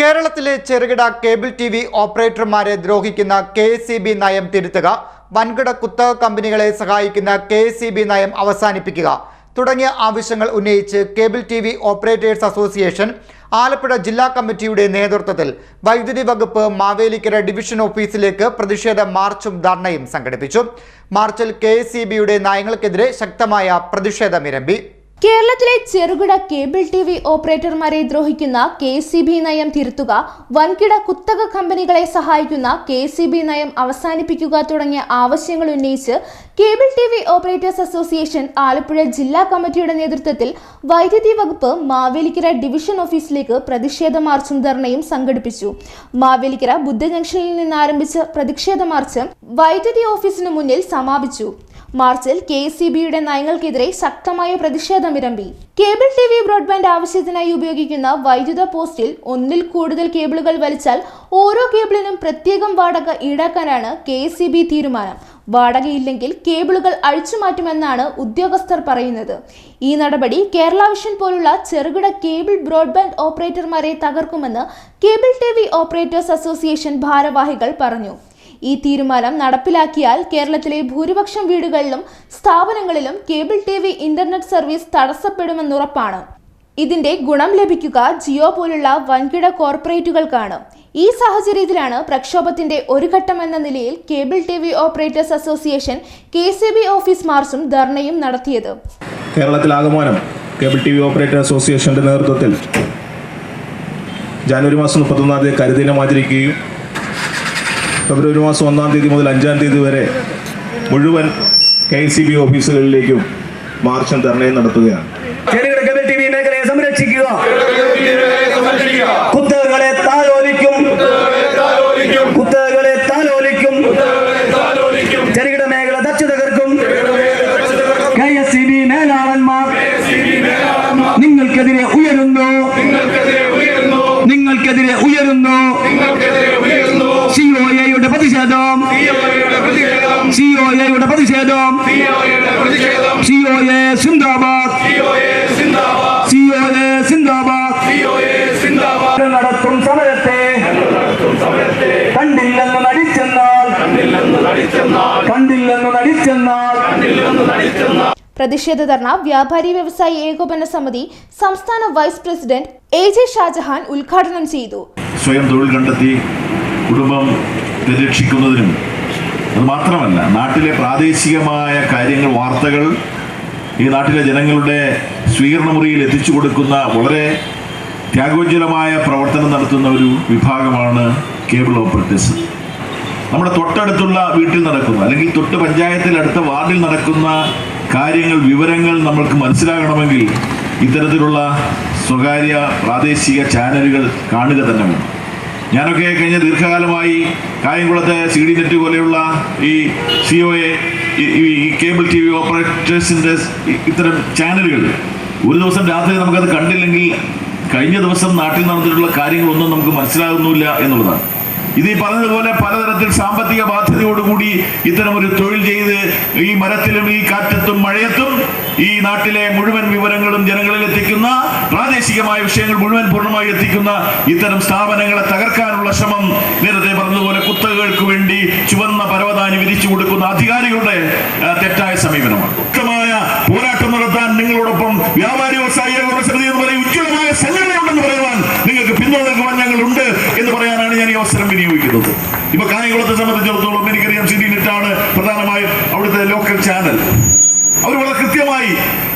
കേരളത്തിലെ ചെറുകിട cable T V ഓപ്പറേറ്റർമാരെ ദ്രോഹിക്കുന്ന കെ സി ബി നയം തിരുത്തുക വൻകിട കുത്തക കമ്പനികളെ സഹായിക്കുന്ന കെ സി ബി നയം അവസാനിപ്പിക്കുക തുടങ്ങിയ ആവശ്യങ്ങൾ ഉന്നയിച്ച് cable T V operators association Alappuzha ജില്ലാ കമ്മിറ്റിയുടെ നേതൃത്വത്തിൽ വൈദ്യുതി വകുപ്പ് മാവേലിക്കര ഡിവിഷൻ ഓഫീസിലേക്ക് പ്രതിഷേധ മാർച്ചും ധർണയും സംഘടിപ്പിച്ചു. മാർച്ചിൽ കെ സി ബിയുടെ നയങ്ങൾക്കെതിരെ ശക്തമായ പ്രതിഷേധമിരമ്പി കേരളത്തിലെ ചെറുകിട കേബിൾ ടി വി ഓപ്പറേറ്റർമാരെ ദ്രോഹിക്കുന്ന കെ സി ബി നയം തിരുത്തുക വൻകിട കുത്തക കമ്പനികളെ സഹായിക്കുന്ന കെ സി ബി നയം അവസാനിപ്പിക്കുക തുടങ്ങിയ ആവശ്യങ്ങൾ ഉന്നയിച്ച് cable T V operators association Alappuzha ജില്ലാ കമ്മിറ്റിയുടെ നേതൃത്വത്തിൽ വൈദ്യുതി വകുപ്പ് മാവേലിക്കര ഡിവിഷൻ ഓഫീസിലേക്ക് പ്രതിഷേധ മാർച്ചും ധർണയും സംഘടിപ്പിച്ചു. മാവേലിക്കര ബുദ്ധ ജംഗ്ഷനിൽ നിന്ന് ആരംഭിച്ച പ്രതിഷേധ മാർച്ച് വൈദ്യുതി ഓഫീസിന് മുന്നിൽ സമാപിച്ചു. മാർച്ചിൽ കെ സി ബിയുടെ നയങ്ങൾക്കെതിരെ ശക്തമായ പ്രതിഷേധം ഇരമ്പി കേബിൾ ടി വി ബ്രോഡ്ബാൻഡ് ആവശ്യത്തിനായി ഉപയോഗിക്കുന്ന വൈദ്യുത പോസ്റ്റിൽ ഒന്നിൽ കൂടുതൽ കേബിളുകൾ വലിച്ചാൽ ഓരോ കേബിളിനും പ്രത്യേകം വാടക ഈടാക്കാനാണ് കെ സി ബി തീരുമാനം. വാടകയില്ലെങ്കിൽ കേബിളുകൾ അഴിച്ചുമാറ്റുമെന്നാണ് ഉദ്യോഗസ്ഥർ പറയുന്നത്. ഈ നടപടി കേരള വിഷൻ പോലുള്ള ചെറുകിട കേബിൾ ബ്രോഡ്ബാൻഡ് ഓപ്പറേറ്റർമാരെ തകർക്കുമെന്ന് cable T V operators association ഭാരവാഹികൾ പറഞ്ഞു. ഈ തീരുമാനം നടപ്പിലാക്കിയാൽ കേരളത്തിലെ ഭൂരിപക്ഷം വീടുകളിലും സ്ഥാപനങ്ങളിലും cable T V internet service തടസ്സപ്പെടുമെന്നുറപ്പാണ് ഇതിന്റെ ഗുണം ലഭിക്കുക ജിയോ പോലുള്ള വൻകിട കോർപ്പറേറ്റുകൾക്കാണ്. ഈ സാഹചര്യത്തിലാണ് പ്രക്ഷോഭത്തിന്റെ ഒരു ഘട്ടം എന്ന നിലയിൽ cable T V operators association K C B office മാർച്ചും ധർണയും നടത്തിയത്. കേരളത്തിലാകമാനം കേബിൾ ടി വി ഓപ്പറേറ്റർ അസോസിയേഷന്റെ നേതൃത്വത്തിൽ ജാനുവരി മാസം മുപ്പത്തൊന്നാം തീയതി കരിദിനം ആചരിക്കുകയും ഫെബ്രുവരി മാസം ഒന്നാം തീയതി മുതൽ അഞ്ചാം തീയതി വരെ മുഴുവൻ കെ സി ബി ഓഫീസുകളിലേക്കും മാർച്ചും ധർണയും നടത്തുകയാണ്. നിങ്ങൾക്കെതിരെ ഉയരുന്നു നിങ്ങൾക്കെതിരെ ഉയരുന്നു. നിങ്ങൾക്കെതിരെ ഉയരുന്നു. സിഒഎയുടെ പ്രതിഷേധം. സിഒഎയുടെ പ്രതിഷേധം. സിഒഎ സിന്ദാബാദ്. സിഒഎ സിന്ദാബാദ്. നടത്തും സമരത്തെ കണ്ടില്ലെന്ന് നടിച്ചെന്നാൽ കണ്ടില്ലെന്ന് നടിച്ചെന്നാൽ പ്രതിഷേധ ധർണ വ്യാപാരി വ്യവസായി ഏകോപന സമിതി സംസ്ഥാന vice president A J Shajahan ഉദ്ഘാടനം ചെയ്തു. സ്വയം തൊഴിൽ കണ്ടെത്തി കുടുംബം പരിരക്ഷിക്കുന്നതിനും അത് മാത്രമല്ല നാട്ടിലെ പ്രാദേശികമായ കാര്യങ്ങൾ വാർത്തകൾ ഈ നാട്ടിലെ ജനങ്ങളുടെ സ്വീകരണ മുറിയിൽ എത്തിച്ചു കൊടുക്കുന്ന വളരെ ത്യാഗോജ്വലമായ പ്രവർത്തനം നടത്തുന്ന ഒരു വിഭാഗമാണ് കേബിൾ ഓപ്പറേറ്റേഴ്സ്. നമ്മുടെ തൊട്ടടുത്തുള്ള വീട്ടിൽ നടക്കുന്ന അല്ലെങ്കിൽ തൊട്ട് പഞ്ചായത്തിൽ അടുത്ത വാർഡിൽ നടക്കുന്ന കാര്യങ്ങൾ വിവരങ്ങൾ നമ്മൾക്ക് മനസ്സിലാകണമെങ്കിൽ ഇത്തരത്തിലുള്ള സ്വകാര്യ പ്രാദേശിക ചാനലുകൾ കാണുക തന്നെ വേണം. ഞാനൊക്കെ കഴിഞ്ഞ ദീർഘകാലമായി കായംകുളത്തെ സി ഡി നെറ്റ് പോലെയുള്ള ഈ സി ഒ എ ഈ കേബിൾ ടി വി ഓപ്പറേറ്റേഴ്സിന്റെ ഇത്തരം ചാനലുകൾ ഒരു ദിവസം രാത്രി നമുക്കത് കണ്ടില്ലെങ്കിൽ കഴിഞ്ഞ ദിവസം നാട്ടിൽ നടന്നിട്ടുള്ള കാര്യങ്ങളൊന്നും നമുക്ക് മനസ്സിലാകുന്നില്ല എന്നുള്ളതാണ്. ഇത് ഈ പറഞ്ഞതുപോലെ പലതരത്തിൽ സാമ്പത്തിക ബാധ്യതയോടുകൂടി ഇത്തരം ഒരു തൊഴിൽ ചെയ്ത് ഈ മരത്തിലും ഈ കാറ്റത്തും മഴയത്തും ഈ നാട്ടിലെ മുഴുവൻ വിവരങ്ങളും ജനങ്ങളിൽ എത്തിക്കുന്ന പ്രാദേശികമായ വിഷയങ്ങൾ മുഴുവൻ പൂർണമായി എത്തിക്കുന്ന ഇത്തരം സ്ഥാപനങ്ങളെ തകർക്കാനുള്ള ശ്രമം നേരത്തെ പറഞ്ഞതുപോലെ കുത്തകകൾക്ക് വേണ്ടി ചുവന്ന പരവതാനി വിരിച്ചു കൊടുക്കുന്ന അധികാരികളുടെ തെറ്റായ സമീപനമാണ്. ശക്തമായ പോരാട്ടം നടത്താൻ നിങ്ങളോടൊപ്പം വ്യാപാരി വ്യവസായ സമിതി എന്ന് പറയും ഉജ്ജ്വലമായ സംഘടനയുണ്ടെന്ന് പറയുവാൻ നിങ്ങൾക്ക് പിന്തുണ ഞങ്ങളുണ്ട് എന്ന് പറയാനാണ് ഞാൻ ഈ അവസരം വിനിയോഗിക്കുന്നത്. ഇപ്പൊ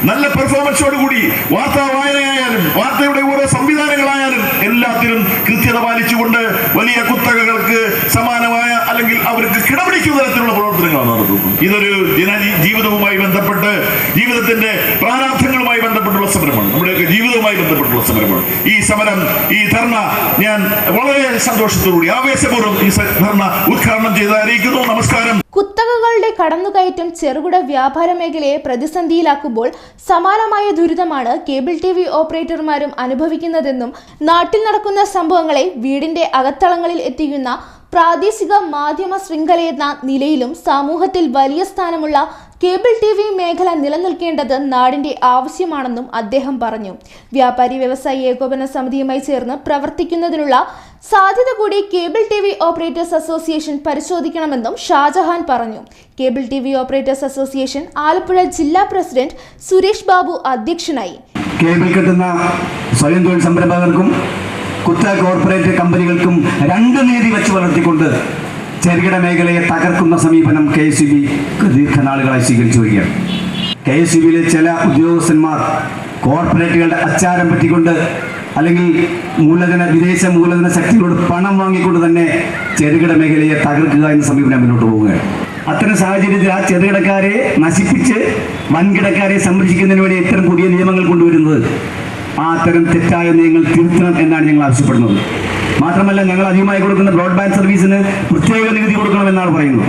നല്ല പെർഫോമൻസോട് കൂടി വാർത്താ വായനയായാലും വാർത്തയുടെ ഓരോ സംവിധാനങ്ങളായാലും എല്ലാത്തിലും കൃത്യത പാലിച്ചുകൊണ്ട് വലിയ കുത്തകകൾക്ക് സമാനമായ അല്ലെങ്കിൽ അവർക്ക് കിടപിടിക്കുന്ന തരത്തിലുള്ള പ്രവർത്തനങ്ങളാണ് നടത്തുന്നത്. ഇതൊരു ജന ജീവിതവുമായി ബന്ധപ്പെട്ട് ജീവിതത്തിന്റെ പ്രാരാബ്ദങ്ങളുമായി ബന്ധപ്പെട്ടുള്ള സമരമാണ്. നമ്മുടെയൊക്കെ ജീവിതവുമായി ബന്ധപ്പെട്ടുള്ള സമരമാണ്. ഈ സമരം ഈ ധർണ ഞാൻ വളരെ സന്തോഷത്തോടുകൂടി ആവേശപൂർവം ഈ ധർണ ഉദ്ഘാടനം ചെയ്ത് അറിയിക്കുന്നു നമസ്കാരം. കുത്തകകളുടെ കടന്നുകയറ്റം ചെറുകിട വ്യാപാര മേഖലയെ പ്രതിസന്ധിയിലാക്കുമ്പോൾ സമാനമായ ദുരിതമാണ് കേബിൾ ടി വി ഓപ്പറേറ്റർമാരും അനുഭവിക്കുന്നതെന്നും നാട്ടിൽ നടക്കുന്ന സംഭവങ്ങളെ വീടിന്റെ അകത്തളങ്ങളിൽ എത്തിക്കുന്ന പ്രാദേശിക മാധ്യമ എന്ന നിലയിലും സമൂഹത്തിൽ വലിയ സ്ഥാനമുള്ള കേബിൾ ടി വി മേഖല നിലനിൽക്കേണ്ടത് നാടിന്റെ ആവശ്യമാണെന്നും അദ്ദേഹം പറഞ്ഞു. വ്യാപാരി വ്യവസായി ഏകോപന സമിതിയുമായി ചേർന്ന് പ്രവർത്തിക്കുന്നതിനുള്ള സാധ്യത കൂടി cable T V operators association പരിശോധിക്കണമെന്നും ഷാജഹാൻ പറഞ്ഞു. Cable T V operators association Alappuzha ജില്ലാ പ്രസിഡന്റ് സുരേഷ് ബാബു അധ്യക്ഷനായി. കേബിൾ കിട്ടുന്ന സ്വയം തൊഴിൽ സംരംഭകർക്കും കുത്ത കോർപ്പറേറ്റ് കമ്പനികൾക്കും രണ്ട് നീതി വെച്ച് വളർത്തിക്കൊണ്ട് ചെറുകിട മേഖലയെ തകർക്കുന്ന സമീപനം കെ എസ് ബി ദീർഘനാളുകളായി സ്വീകരിച്ചു വരികയാണ്. കെ എസ് ബിയിലെ ചില ഉദ്യോഗസ്ഥന്മാർ കോർപ്പറേറ്റുകളുടെ അച്ചാരം പറ്റിക്കൊണ്ട് അല്ലെങ്കിൽ മൂലധന വിദേശ മൂലധന ശക്തികളോട് പണം വാങ്ങിക്കൊണ്ട് തന്നെ ചെറുകിട മേഖലയെ തകർക്കുക എന്ന സമീപനം മുന്നോട്ട് പോവുകയാണ്. അത്തരം സാഹചര്യത്തിൽ ആ ചെറുകിടക്കാരെ നശിപ്പിച്ച് വൻകിടക്കാരെ സംരക്ഷിക്കുന്നതിന് വേണ്ടി ഇത്തരം പുതിയ നിയമങ്ങൾ കൊണ്ടുവരുന്നത് ആ അത്തരം തെറ്റായ നിയമങ്ങൾ തിരുത്തണം എന്നാണ് ഞങ്ങൾ ആവശ്യപ്പെടുന്നത്. മാത്രമല്ല ഞങ്ങൾ അധികമായി കൊടുക്കുന്ന ബ്രോഡ്ബാൻഡ് സർവീസിന് പ്രത്യേക നികുതി കൊടുക്കണമെന്നാണ് പറയുന്നത്.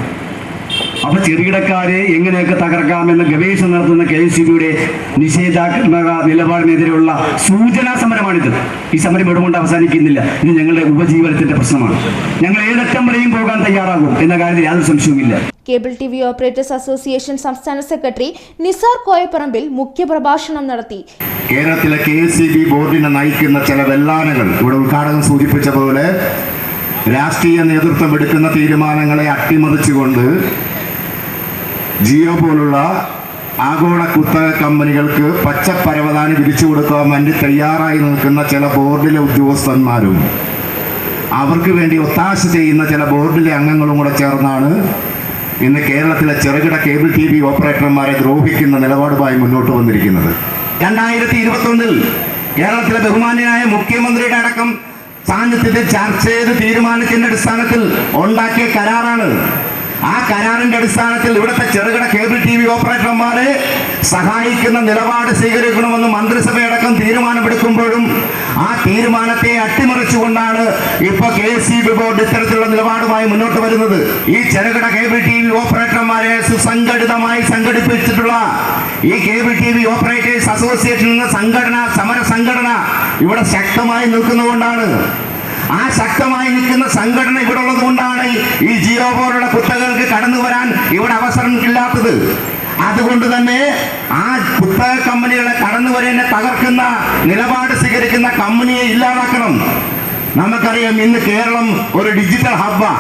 അപ്പൊ ചെറുകിടക്കാരെ എങ്ങനെയൊക്കെ തകർക്കാമെന്ന് ഗവേഷണം നടത്തുന്ന കെ എസ് സി ബിയുടെ നിഷേധാത്മക നിലപാടിനെതിരെയുള്ള സൂചനാ സമരമാണിത്. ഈ സമരം ഇടമുണ്ട് അവസാനിക്കുന്നില്ല. ഇത് ഞങ്ങളുടെ ഉപജീവനത്തിന്റെ പ്രശ്നമാണ്. ഞങ്ങൾ ഏതറ്റം വരെയും പോകാൻ തയ്യാറാകും എന്ന കാര്യത്തിൽ യാതൊരു സംശയവുമില്ല. Cable T V operators association സംസ്ഥാന സെക്രട്ടറി നിസാർ കോയപ്പറമ്പിൽ മുഖ്യപ്രഭാഷണം നടത്തി. കേരളത്തിലെ കെ എസ് സി ബി ബോർഡിനെ നയിക്കുന്ന ചില വെള്ളാനകൾ ഇവിടെ ഉദ്ഘാടകൻ സൂചിപ്പിച്ച പോലെ രാഷ്ട്രീയ നേതൃത്വം എടുക്കുന്ന തീരുമാനങ്ങളെ അട്ടിമറിച്ചുകൊണ്ട് ജിയോ പോലുള്ള ആഗോള കുത്തക കമ്പനികൾക്ക് പച്ചപ്പരവതാനി വിരിച്ചു കൊടുക്കാൻ വേണ്ടി തയ്യാറായി നിൽക്കുന്ന ചില ബോർഡിലെ ഉദ്യോഗസ്ഥന്മാരും അവർക്ക് വേണ്ടി ഒത്താശ ചെയ്യുന്ന ചില ബോർഡിലെ അംഗങ്ങളും കൂടെ ചേർന്നാണ് ഇന്ന് കേരളത്തിലെ ചെറുകിട കേബിൾ ടി വി ഓപ്പറേറ്റർമാരെ ദ്രോഹിക്കുന്ന നിലപാടുമായി മുന്നോട്ട് വന്നിരിക്കുന്നത്. രണ്ടായിരത്തി ഇരുപത്തൊന്നിൽ കേരളത്തിലെ ബഹുമാന്യനായ മുഖ്യമന്ത്രിയുടെ അടക്കം സാന്നിധ്യത്തിൽ ചർച്ച ചെയ്ത് തീരുമാനത്തിന്റെ അടിസ്ഥാനത്തിൽ ഉണ്ടാക്കിയ കരാറാണ് ആ കരാറിന്റെ അടിസ്ഥാനത്തിൽ ഇവിടുത്തെ ചെറുകിട കേബിൾ ടി വി ഓപ്പറേറ്റർമാരെ സഹായിക്കുന്ന നിലപാട് സ്വീകരിക്കണമെന്ന് മന്ത്രിസഭയടക്കം തീരുമാനമെടുക്കുമ്പോഴും ആ തീരുമാനത്തെ അട്ടിമറിച്ചുകൊണ്ടാണ് ഇപ്പൊ കെ സി ബി ബോർഡ് ഇത്തരത്തിലുള്ള നിലപാടുമായി മുന്നോട്ട് വരുന്നത്. ഈ ചെറുകിട കേബിൾ ടി വി ഓപ്പറേറ്റർമാരെ സുസംഘടിതമായി സംഘടിപ്പിച്ചിട്ടുള്ള ഈ cable T V operators association എന്ന സംഘടന സമര സംഘടന ഇവിടെ ശക്തമായി നിൽക്കുന്നതുകൊണ്ടാണ്. ആ ശക്തമായി നിൽക്കുന്ന സംഘടന ഇവിടെ ഉള്ളത് ഈ ജിയോ പോലുള്ള കുത്തകൾക്ക് കടന്നു വരാൻ ഇവിടെ അവസരം ഇല്ലാത്തത്. അതുകൊണ്ട് തന്നെ ആ കുത്തക കമ്പനികളെ കടന്നു വരേണ്ട തകർക്കുന്ന നിലപാട് സ്വീകരിക്കുന്ന കമ്പനിയെ ഇല്ലാതാക്കണം. നമുക്കറിയാം ഇന്ന് കേരളം ഒരു ഡിജിറ്റൽ ഹബ്ബാ.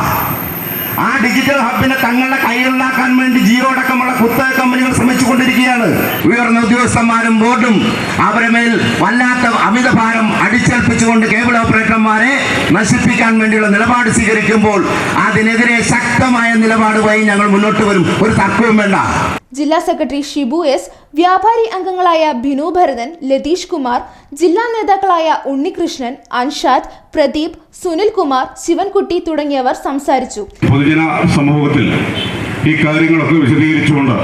ആ ഡിജിറ്റൽ ഹബിനെ തങ്ങളുടെ കൈകളിലാക്കാൻ വേണ്ടി ജിയോ അടക്കമുള്ള കുത്തക കമ്പനികൾ ശ്രമിച്ചുകൊണ്ടിരിക്കുകയാണ്. ഉയർന്ന ഉദ്യോഗസ്ഥന്മാരും ബോർഡും അവരെ മേൽ വല്ലാത്ത അമിത ഭാരം അടിച്ചേൽപ്പിച്ചുകൊണ്ട് കേബിൾ ഓപ്പറേറ്റർമാരെ നശിപ്പിക്കാൻ വേണ്ടിയുള്ള നിലപാട് സ്വീകരിക്കുമ്പോൾ അതിനെതിരെ ശക്തമായ നിലപാടുമായി ഞങ്ങൾ മുന്നോട്ട് വരും. ഒരു തർക്കവും വേണ്ട. ജില്ലാ സെക്രട്ടറി ഷിബു എസ് വ്യാപാരി അംഗങ്ങളായ ബിനു ഭരതൻ ലതീഷ് കുമാർ ജില്ലാ നേതാക്കളായ ഉണ്ണികൃഷ്ണൻ അൻഷാദ് പ്രദീപ് സുനിൽ കുമാർ ശിവൻകുട്ടി തുടങ്ങിയവർ സംസാരിച്ചു. പൊതുജന സമൂഹത്തിൽ ഈ കാര്യങ്ങളൊക്കെ വിശദീകരിച്ചുകൊണ്ട്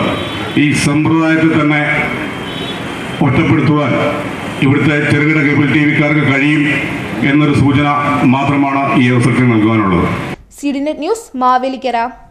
ഈ സമ്പ്രദായത്തെ തന്നെ ഒറ്റപ്പെടുത്തുവാൻ ഇവിടുത്തെ ചെറുകിട കേബിൾ ടി വിക്കാർക്ക് കഴിയും എന്നൊരു സൂചന മാത്രമാണ് ഈ അവസരത്തിൽ നൽകുവാനുള്ളത്. C news Mavelikkara